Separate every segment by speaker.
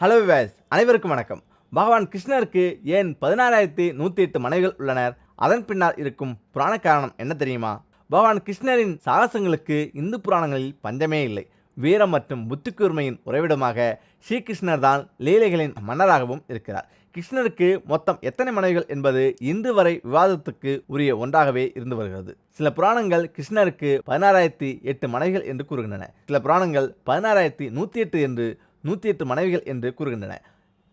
Speaker 1: Hello wives அனைவருக்கும் வணக்கம். பகவான் கிருஷ்ணருக்கு ஏன் பதினாறாயிரத்தி நூற்றி எட்டு மனைவிகள் உள்ளனர்? அதன் பின்னால் இருக்கும் புராண காரணம் என்ன தெரியுமா? பகவான் கிருஷ்ணரின் சாகசங்களுக்கு இந்து புராணங்களில் பஞ்சமே இல்லை. வீரம் மற்றும் புத்திக்கூர்மையின் உறைவிடமாக ஸ்ரீகிருஷ்ணர் தான் லீலைகளின் மன்னராகவும் இருக்கிறார். கிருஷ்ணருக்கு மொத்தம் எத்தனை மனைவிகள் என்பது இன்று வரை விவாதத்துக்கு உரிய ஒன்றாகவே இருந்து வருகிறது. சில புராணங்கள் கிருஷ்ணருக்கு பதினாறாயிரத்தி எட்டு மனைவிகள் என்று கூறுகின்றன. சில புராணங்கள் பதினாறாயிரத்தி நூற்றி எட்டு என்று நூற்றி எட்டு மனைவிகள் என்று கூறுகின்றன.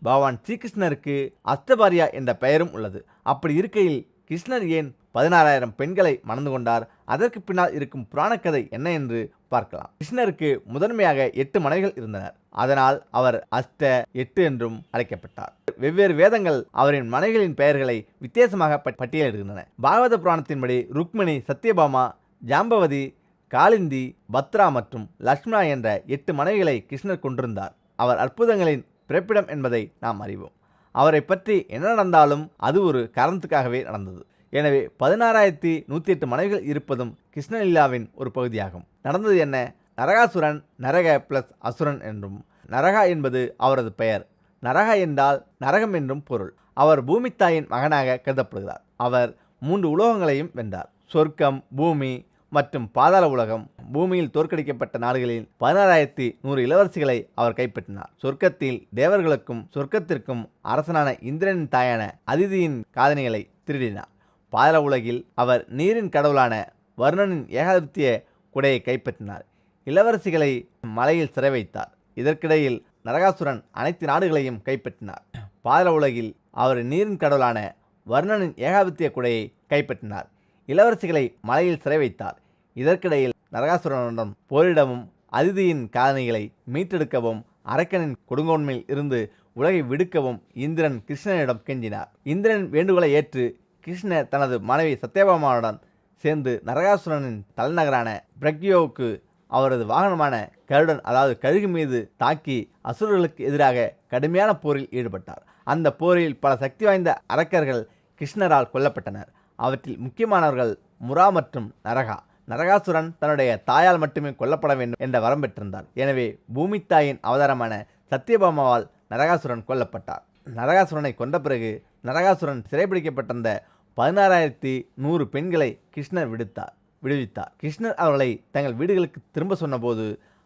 Speaker 1: பகவான் ஸ்ரீகிருஷ்ணருக்கு அஸ்தபாரியா என்ற பெயரும் உள்ளது. அப்படி இருக்கையில் கிருஷ்ணர் ஏன் பதினாறாயிரம் பெண்களை மணந்து கொண்டார்? அதற்கு பின்னால் இருக்கும் புராணக்கதை என்ன என்று பார்க்கலாம். கிருஷ்ணருக்கு முதன்மையாக எட்டு மனைவிகள் இருந்தனர். அதனால் அவர் அஸ்த எட்டு என்றும் அழைக்கப்பட்டார். வெவ்வேறு வேதங்கள் அவரின் மனைவிகளின் பெயர்களை வித்தியாசமாக பட்- பட்டியலிடுகின்றன. பாகவத புராணத்தின்படி ருக்மிணி சத்யபாமா ஜாம்பவதி காளிந்தி பத்ரா மற்றும் லக்ஷ்மணா என்ற எட்டு மனைவிகளை கிருஷ்ணர் கொண்டிருந்தார். அவர் அற்புதங்களின் பிறப்பிடம் என்பதை நாம் அறிவோம். அவரை பற்றி என்ன நடந்தாலும் அது ஒரு காரணத்துக்காகவே நடந்தது. எனவே பதினாறாயிரத்தி நூற்றி எட்டு மனைவிகள் இருப்பதும் கிருஷ்ணலீலாவின் ஒரு பகுதியாகும். நடந்தது என்ன? நரகாசுரன் நரக பிளஸ் அசுரன் என்றும் நரகா என்பது அவரது பெயர். நரகா என்றால் நரகம் என்றும் பொருள். அவர் பூமித்தாயின் மகனாக கருதப்படுகிறார். அவர் மூன்று உலோகங்களையும் வென்றார். சொர்க்கம் பூமி மற்றும் பாதாள உலகம் பூமியில் தோற்கடிக்கப்பட்ட நாடுகளில் பதினாறாயிரத்தி நூறு இளவரசிகளை அவர் கைப்பற்றினார். சொர்க்கத்தில் தேவர்களுக்கும் சொர்க்கத்திற்கும் அரசனான இந்திரனின் தாயான அதிதியின் காதணிகளை திருடினார். பாதாள உலகில் அவர் நீரின் கடவுளான வர்ணனின் ஏகாதிபத்திய குடையை கைப்பற்றினார். இளவரசிகளை மலையில் சிறை வைத்தார். இதற்கிடையில் நரகாசுரன் அனைத்து நாடுகளையும் கைப்பற்றினார். பாதாள உலகில் அவர் நீரின் கடவுளான வர்ணனின் ஏகாதிபத்திய குடையை கைப்பற்றினார். இளவரசிகளை மலையில் சிறை வைத்தார். இதற்கிடையில் நரகாசுரனுடன் போரிடவும் அதிதியின் காதணிகளை மீட்டெடுக்கவும் அரக்கனின் கொடுங்கோன்மையில் இருந்து உலகை விடுக்கவும் இந்திரன் கிருஷ்ணனிடம் கெஞ்சினார். இந்திரன் வேண்டுகோளை ஏற்று கிருஷ்ணர் தனது மனைவி சத்யபாமாவுடன் சேர்ந்து நரகாசுரனின் தலைநகரான பிரக்யோவுக்கு அவரது வாகனமான கருடன் அதாவது கழுகு மீது தாக்கி அசுரர்களுக்கு எதிராக கடுமையான போரில் ஈடுபட்டார். அந்த போரில் பல சக்தி வாய்ந்த அரக்கர்கள் கிருஷ்ணரால் கொல்லப்பட்டனர். அவற்றில் முக்கியமானவர்கள் முரா மற்றும் நரகா. நரகாசுரன் தன்னுடைய தாயால் மட்டுமே கொல்லப்பட வேண்டும் என்ற வரம் பெற்றிருந்தார். எனவே பூமித்தாயின் அவதாரமான சத்யபாமாவால் நரகாசுரன் கொல்லப்பட்டார். நரகாசுரனை கொன்ற பிறகு நரகாசுரன் சிறைபிடிக்கப்பட்டிருந்த பதினாறாயிரத்தி நூறு பெண்களை கிருஷ்ணர் விடுத்தார் விடுவித்தார். கிருஷ்ணர் அவர்களை தங்கள் வீடுகளுக்கு திரும்ப சொன்னபோது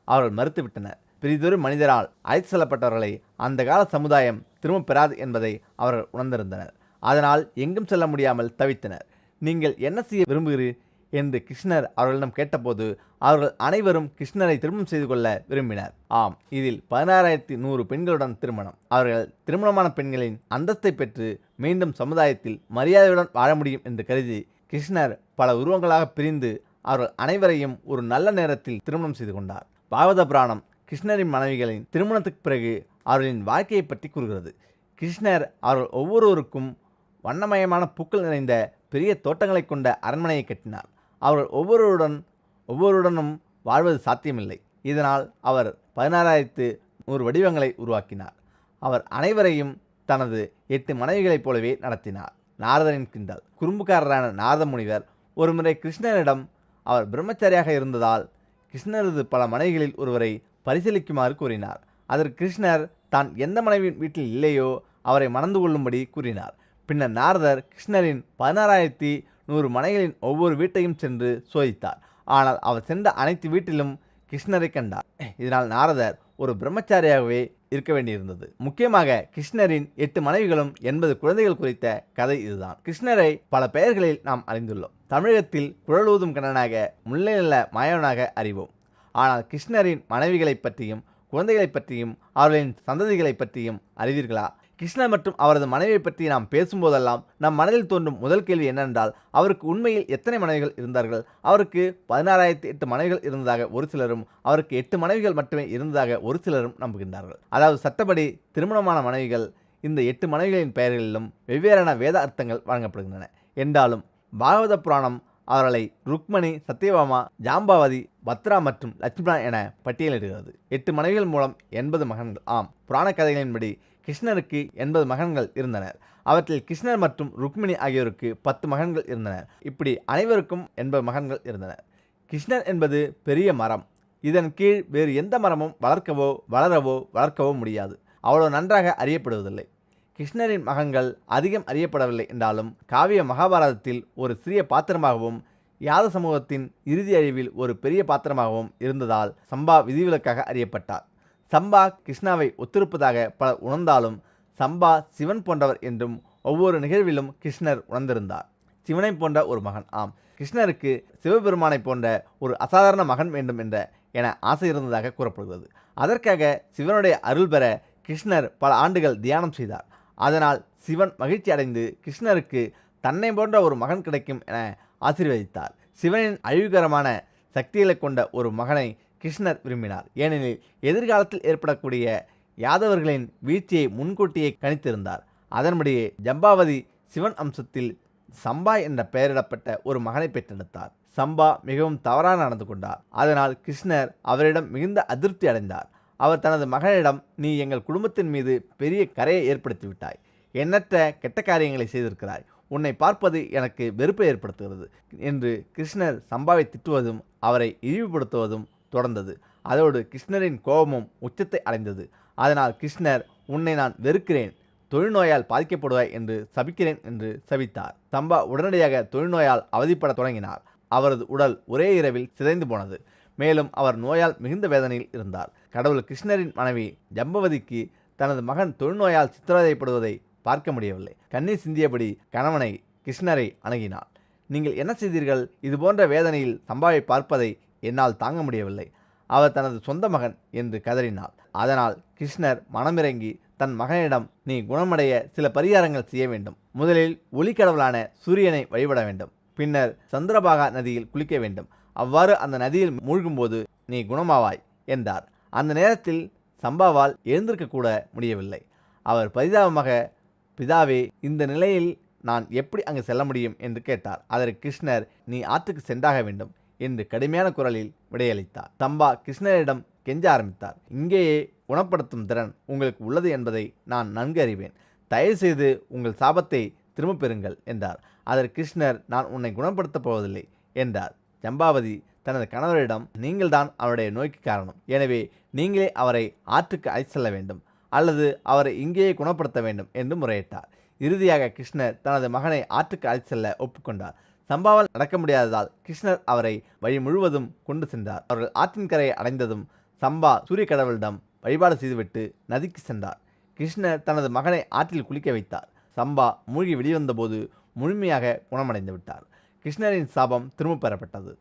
Speaker 1: அவர்கள் மறுத்துவிட்டனர். பெரிதொரு மனிதரால் அழைத்து செல்லப்பட்டவர்களை அந்த கால சமுதாயம் திரும்ப பெறாது என்பதை அவர்கள் உணர்ந்திருந்தனர். அதனால் எங்கும் செல்ல முடியாமல் தவித்தனர். நீங்கள் என்ன செய்ய விரும்புகிறீர்? என்று கிருஷ்ணர் அவர்களிடம் கேட்டபோது அவர்கள் அனைவரும் கிருஷ்ணரை திருமணம் செய்து கொள்ள விரும்பினர். ஆம் இதில் பதினாறாயிரத்தி நூறு பெண்களுடன் திருமணம். அவர்கள் திருமணமான பெண்களின் அந்தஸ்தை பெற்று மீண்டும் சமுதாயத்தில் மரியாதையுடன் வாழ முடியும் என்று கருதி கிருஷ்ணர் பல உருவங்களாக பிரிந்து அவர்கள் அனைவரையும் ஒரு நல்ல நேரத்தில் திருமணம் செய்து கொண்டார். பாகவத புராணம் கிருஷ்ணரின் மனைவிகளின் திருமணத்துக்கு பிறகு அவர்களின் வாழ்க்கையை பற்றி கூறுகிறது. கிருஷ்ணர் அவர்கள் ஒவ்வொருவருக்கும் வண்ணமயமான பூக்கள் நிறைந்த பெரிய தோட்டங்களை கொண்ட அரண்மனையை கட்டினார். அவர்கள் ஒவ்வொருவருடன் ஒவ்வொருடனும் வாழ்வது சாத்தியமில்லை. இதனால் அவர் பதினாறாயிரத்து நூறு வடிவங்களை உருவாக்கினார். அவர் அனைவரையும் தனது எட்டு மனைவிகளைப் போலவே நடத்தினார். நாரதனின் கிண்டல். குறும்புக்காரரான நாரத முனிவர் ஒருமுறை கிருஷ்ணனிடம் அவர் பிரம்மச்சாரியாக இருந்ததால் கிருஷ்ணரது பல மனைவிகளில் ஒருவரை பரிசீலிக்குமாறு கூறினார். அதற்கு கிருஷ்ணர் தான் எந்த மனைவியின் வீட்டில் இல்லையோ? அவரை மணந்து கொள்ளும்படி கூறினார். பின்னர் நாரதர் கிருஷ்ணரின் பதினாறாயிரத்தி நூறு மனைகளின் ஒவ்வொரு வீட்டையும் சென்று சோதித்தார். ஆனால் அவர் சென்ற அனைத்து வீட்டிலும் கிருஷ்ணரை கண்டார். இதனால் நாரதர் ஒரு பிரம்மச்சாரியாகவே இருக்க வேண்டியிருந்தது. முக்கியமாக கிருஷ்ணரின் எட்டு மனைவிகளும் எண்பது குழந்தைகள் குறித்த கதை இதுதான். கிருஷ்ணரை பல பெயர்களில் நாம் அறிந்துள்ளோம். தமிழகத்தில் குழலூதும் கண்ணனாக முல்லைநில மாயவனாக அறிவோம். ஆனால் கிருஷ்ணரின் மனைவிகளைப் பற்றியும் குழந்தைகளைப் பற்றியும் அவர்களின் சந்ததிகளைப் பற்றியும் அறிவீர்களா? கிருஷ்ணன் மற்றும் அவரது மனைவியை பற்றி நாம் பேசும்போதெல்லாம் நம் மனதில் தோன்றும் முதல் கேள்வி என்னென்றால் அவருக்கு உண்மையில் எத்தனை மனைவிகள் இருந்தார்கள்? அவருக்கு பதினாறாயிரத்தி எட்டு மனைவிகள் இருந்ததாக ஒரு சிலரும் அவருக்கு எட்டு மனைவிகள் மட்டுமே இருந்ததாக ஒரு சிலரும் நம்புகின்றார்கள். அதாவது சட்டப்படி திருமணமான மனைவிகள் இந்த எட்டு மனைவிகளின் பெயர்களிலும் வெவ்வேறான வேத அர்த்தங்கள் வழங்கப்படுகின்றன. என்றாலும் பாகவத புராணம் அவர்களை ருக்மணி சத்யபாமா ஜாம்பாவதி பத்ரா மற்றும் லட்சுமணா என பட்டியலிடுகிறது. எட்டு மனைவிகள் மூலம் எண்பது மகன்கள். ஆம் புராண கதைகளின்படி கிருஷ்ணருக்கு எண்பது மகன்கள் இருந்தனர். அவற்றில் கிருஷ்ணர் மற்றும் ருக்மிணி ஆகியோருக்கு பத்து மகன்கள் இருந்தனர். இப்படி அனைவருக்கும் எண்பது மகன்கள் இருந்தனர். கிருஷ்ணர் என்பது பெரிய மரம். இதன் கீழ் வேறு எந்த மரமும் வளர்க்கவோ வளரவோ வளர்க்கவோ முடியாது. அவ்வளோ நன்றாக அறியப்படுவதில்லை. கிருஷ்ணரின் மகன்கள் அதிகம் அறியப்படவில்லை என்றாலும் காவிய மகாபாரதத்தில் ஒரு சிறிய பாத்திரமாகவும் யாத சமூகத்தின் இறுதி அழிவில் ஒரு பெரிய பாத்திரமாகவும் இருந்ததால் சம்பா விதிவிலக்காக அறியப்பட்டார். சம்பா கிருஷ்ணாவை ஒத்திருப்பதாக பலர் உணர்ந்தாலும் சம்பா சிவன் போன்றவர் என்றும் ஒவ்வொரு நிகழ்விலும் கிருஷ்ணர் உணர்ந்திருந்தார். சிவனை போன்ற ஒரு மகன் ஆம். கிருஷ்ணருக்கு சிவபெருமானை போன்ற ஒரு அசாதாரண மகன் வேண்டும் என்ற என ஆசை இருந்ததாக கூறப்படுகிறது. அதற்காக சிவனுடைய அருள் பெற கிருஷ்ணர் பல ஆண்டுகள் தியானம் செய்தார். அதனால் சிவன் மகிழ்ச்சி அடைந்து கிருஷ்ணருக்கு தன்னை போன்ற ஒரு மகன் கிடைக்கும் என ஆசீர்வதித்தார். சிவனின் அழிவுகரமான சக்திகளை கொண்ட ஒரு மகனை கிருஷ்ணர் விரும்பினார். ஏனெனில் எதிர்காலத்தில் ஏற்படக்கூடிய யாதவர்களின் வீழ்ச்சியை முன்கூட்டியே கணித்திருந்தார். அதன்படியே ஜம்பாவதி சிவன் அம்சத்தில் சம்பா என்ற பெயரிடப்பட்ட ஒரு மகனை பெற்றெடுத்தார். சம்பா மிகவும் தவறாக நடந்து கொண்டார். அதனால் கிருஷ்ணர் அவரிடம் மிகுந்த அதிருப்தி அடைந்தார். அவர் தனது மகனிடம் நீ எங்கள் குடும்பத்தின் மீது பெரிய கரையை ஏற்படுத்திவிட்டாய் எண்ணற்ற கெட்ட காரியங்களை செய்திருக்கிறாய். உன்னை பார்ப்பது எனக்கு வெறுப்பை ஏற்படுத்துகிறது என்று கிருஷ்ணர் சம்பாவை திட்டுவதும் அவரை இழிவுபடுத்துவதும் தொடர்ந்தது. அதோடு கிருஷ்ணரின் கோபமும் உச்சத்தை அடைந்தது. அதனால் கிருஷ்ணர் உன்னை நான் வெறுக்கிறேன் தொழுநோயால் பாதிக்கப்படுவாய் என்று சபிக்கிறேன் என்று சபித்தார். சம்பா உடனடியாக தொழுநோயால் அவதிப்பட தொடங்கினார். அவரது உடல் ஒரே இரவில் சிதைந்து போனது. மேலும் அவர் நோயால் மிகுந்த வேதனையில் இருந்தார். கடவுள் கிருஷ்ணரின் மனைவி ஜம்பவதிக்கு தனது மகன் தொழுநோயால் சித்திரவதைப்படுவதை பார்க்க முடியவில்லை. கண்ணீர் சிந்தியபடி கணவனை கிருஷ்ணரை அணுகினார் நீங்கள் என்ன செய்தீர்கள்? இதுபோன்ற வேதனையில் சம்பாவை பார்ப்பதை என்னால் தாங்க முடியவில்லை. அவர் தனது சொந்த மகன் என்று கதறினாள். அதனால் கிருஷ்ணர் மனமிறங்கி தன் மகனிடம் நீ குணமடைய சில பரிகாரங்கள் செய்ய வேண்டும். முதலில் ஒளிக்கடவுளான சூரியனை வழிபட வேண்டும். பின்னர் சந்திரபாகா நதியில் குளிக்க வேண்டும். அவ்வாறு அந்த நதியில் மூழ்கும்போது நீ குணமாவாய் என்றார். அந்த நேரத்தில் சம்பாவால் எழுந்திருக்க கூட முடியவில்லை. அவர் பரிதாபமாக பிதாவே இந்த நிலையில் நான் எப்படி அங்கு செல்ல முடியும்? என்று கேட்டார். அதற்கு கிருஷ்ணர் நீ ஆற்றுக்கு சென்றாக வேண்டும். என்று கடுமையான குரலில் விடையளித்தார். சம்பா கிருஷ்ணரிடம் கெஞ்ச ஆரம்பித்தார். இங்கேயே குணப்படுத்தும் திறன் உங்களுக்கு உள்ளது என்பதை நான் நன்கு அறிவேன். தயவுசெய்து உங்கள் சாபத்தை திரும்பப் பெறுங்கள் என்றார். அதற்கு கிருஷ்ணர் நான் உன்னை குணப்படுத்தப் போவதில்லை என்றார். ஜம்பாவதி தனது கணவரிடம் நீங்கள்தான் அவருடைய நோய்க்கு காரணம். எனவே நீங்களே அவரை ஆற்றுக்கு அழைத்து செல்ல வேண்டும் அல்லது அவரை இங்கேயே குணப்படுத்த வேண்டும் என்று முறையிட்டார். இறுதியாக கிருஷ்ணர் தனது மகனை ஆற்றுக்கு அழைத்து செல்ல ஒப்புக்கொண்டார். சம்பாவால் நடக்க முடியாததால் கிருஷ்ணர் அவரை வழி முழுவதும் கொண்டு சென்றார். அவர்கள் ஆற்றின் கரையை அடைந்ததும் சம்பா சூரிய கடவுளிடம் வழிபாடு செய்துவிட்டு நதிக்கு சென்றார். கிருஷ்ணர் தனது மகனை ஆற்றில் குளிக்க வைத்தார். சம்பா மூழ்கி வெளிவந்தபோது முழுமையாக குணமடைந்து விட்டார் கிருஷ்ணரின் சாபம் திரும்பப் பெறப்பட்டது.